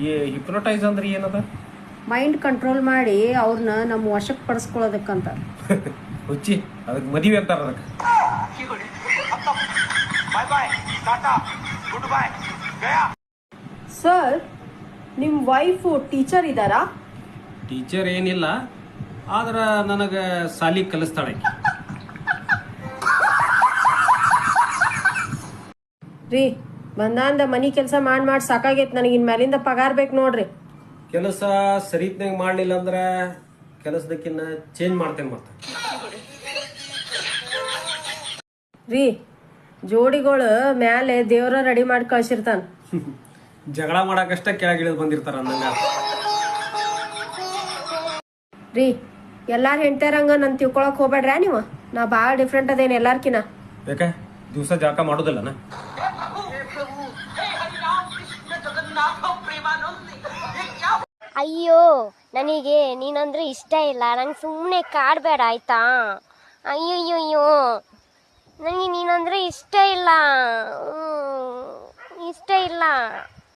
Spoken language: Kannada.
ಈ ಹಿಪ್ನೋಟೈಸ್ ಅಂದ್ರೆ ಏನದ? ಮೈಂಡ್ ಕಂಟ್ರೋಲ್ ಮಾಡಿ ಅವ್ರನ್ನ ನಮ್ಮ ವಶಕ್ಕೆ ಪಡಿಸ್ಕೊಳ್ಳೋದಕ್ಕಂತ. ಹುಚ್ಚಿ ಅದಕ್ಕೆ ಮದುವೆ ಅಂತಾರ ಅದಕ್ಕೆ. ಸರ್ ನಿಮ್ಮ ವೈಫ್ ಟೀಚರ್ ಇದ್ದಾರಾ? ಟೀಚರ್ ಏನಿಲ್ಲ ಆದ್ರೆ ನನಗೆ ಸಾಲಿ ಕಲಿಸ್ತಾಳೆ. ರೀ ಬಂದಾಂದ ಮನಿ ಕೆಲಸ ಮಾಡಿ ಮಾಡಿ ಸಾಕಾಗೈತೆ ನನಗೆ ಇನ್ ಮೇಲಿಂದ ಪಗಾರ ಬೇಕು ನೋಡ್ರಿ. ಕೆಲಸ ಸರಿತ್ನಾಗ ಮಾಡ್ಲಿಲ್ಲ ಅಂದ್ರೆ ಕೆಲಸದಕ್ಕಿನ್ನ ಚೇಂಜ್ ಮಾಡ್ತೇನೆ ಮತ್ತೆ. ರೀ ಜೋಡಿಗಳ ಮ್ಯಾಲೆ ದೇವ್ರ ರೆಡಿ ಮಾಡಿ ಕಳ್ಸಿರ್ತಾನ. ಜಗಳ ಮಾಡಕಷ್ಟ ಕೆಳಗಿಳಿದು ಬಂದಿರ್ತಾರ ಅಂದಂಗ ರೀ ಎಲ್ಲಾರು ಹೆಂಡ್ತಾರಂಗ ನನ್ ತಿಳ್ಕೊಳಕ್ ಹೋಗ್ಬೇಡ್ರ ನೀವು? ನಾ ಭಾಳ ಡಿಫ್ರೆಂಟ್ ಅದೇನು ಎಲ್ಲಾರ್ಕಿನ ಯಾಕ? ದಿವಸ ಜಳಕ ಮಾಡೋದಿಲ್ಲನ? ಅಯ್ಯೋ, ನನಗೆ ನೀನಂದ್ರೆ ಇಷ್ಟ ಇಲ್ಲ. ನಂಗೆ ಸುಮ್ಮನೆ ಕಾಡಬೇಡ, ಆಯ್ತಾ? ಅಯ್ಯಯ್ಯಯ್ಯೋ, ನನಗೆ ನೀನಂದ್ರೆ ಇಷ್ಟ ಇಲ್ಲ. ಇಷ್ಟ ಇಲ್ಲ.